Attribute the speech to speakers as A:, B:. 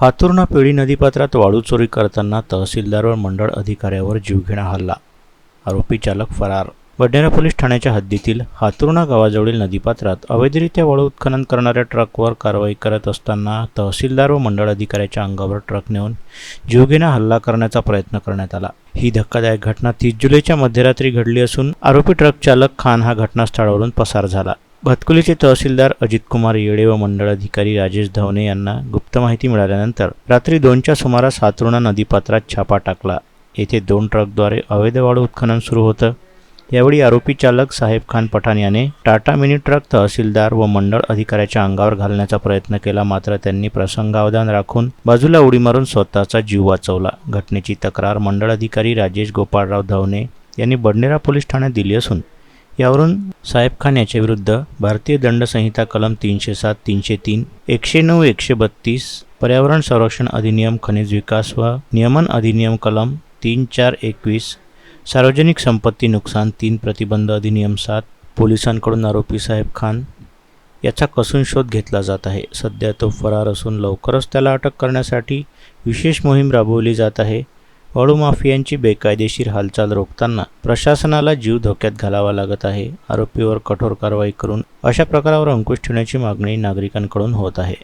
A: हातुर्णा पेढी नदीपात्रात वाळू चोरी करताना तहसीलदार व मंडळ अधिकाऱ्यावर जीवघेणा हल्ला. आरोपी चालक फरार. बडनेरा पोलीस ठाण्याच्या हद्दीतील हातुर्णा गावाजवळील नदीपात्रात अवैधरित्या वाळू उत्खनन करणाऱ्या ट्रकवर कारवाई करत असताना तहसीलदार व मंडळ अधिकाऱ्याच्या अंगावर ट्रक नेऊन जीवघेणा हल्ला करण्याचा प्रयत्न करण्यात आला. ही धक्कादायक घटना तीस जुलैच्या मध्यरात्री घडली असून आरोपी ट्रक चालक खान हा घटनास्थळावरून पसार झाला. भातकुलीचे तहसीलदार अजित कुमार येडे व मंडळ अधिकारी राजेश धवने यांना गुप्त माहिती मिळाल्यानंतर रात्री दोनच्या सुमारास हातरुणा नदीपात्रात छापा टाकला. येथे दोन ट्रकद्वारे अवैध वाळू उत्खनन सुरू होतं. यावेळी आरोपी चालक साहेब खान पठाण याने टाटा मिनी ट्रक तहसीलदार व मंडळ अधिकाऱ्याच्या अंगावर घालण्याचा प्रयत्न केला मात्र त्यांनी प्रसंगावधान राखून बाजूला उडी मारून स्वतःचा जीव वाचवला. घटनेची तक्रार मंडळ अधिकारी राजेश गोपाळराव धवने यांनी बडनेरा पोलीस ठाण्यात दिली असून यावरून साहेब खान याच्या विरुद्ध भारतीय दंड संहिता कलम तीनशे सात तीनशे तीन एकशे नऊ एकशे बत्तीस पर्यावरण संरक्षण अधिनियम खनिज विकास व नियमन अधिनियम कलम तीन चार एकवीस सार्वजनिक संपत्ती नुकसान तीन प्रतिबंध अधिनियम सात पोलिसांकडून आरोपी साहेब खान याचा कसून शोध घेतला जात आहे. सध्या तो फरार असून लवकरच त्याला अटक करण्यासाठी विशेष मोहीम राबवली जात आहे. माफियांची बेकायदेशीर हालचाल रोखताना प्रशासनाला जीव धोक्यात घालावा लागत आहे. आरोपीवर कठोर कारवाई करून अशा प्रकारावर अंकुश ठेवण्याची मागणी नागरिकांकडून होत आहे.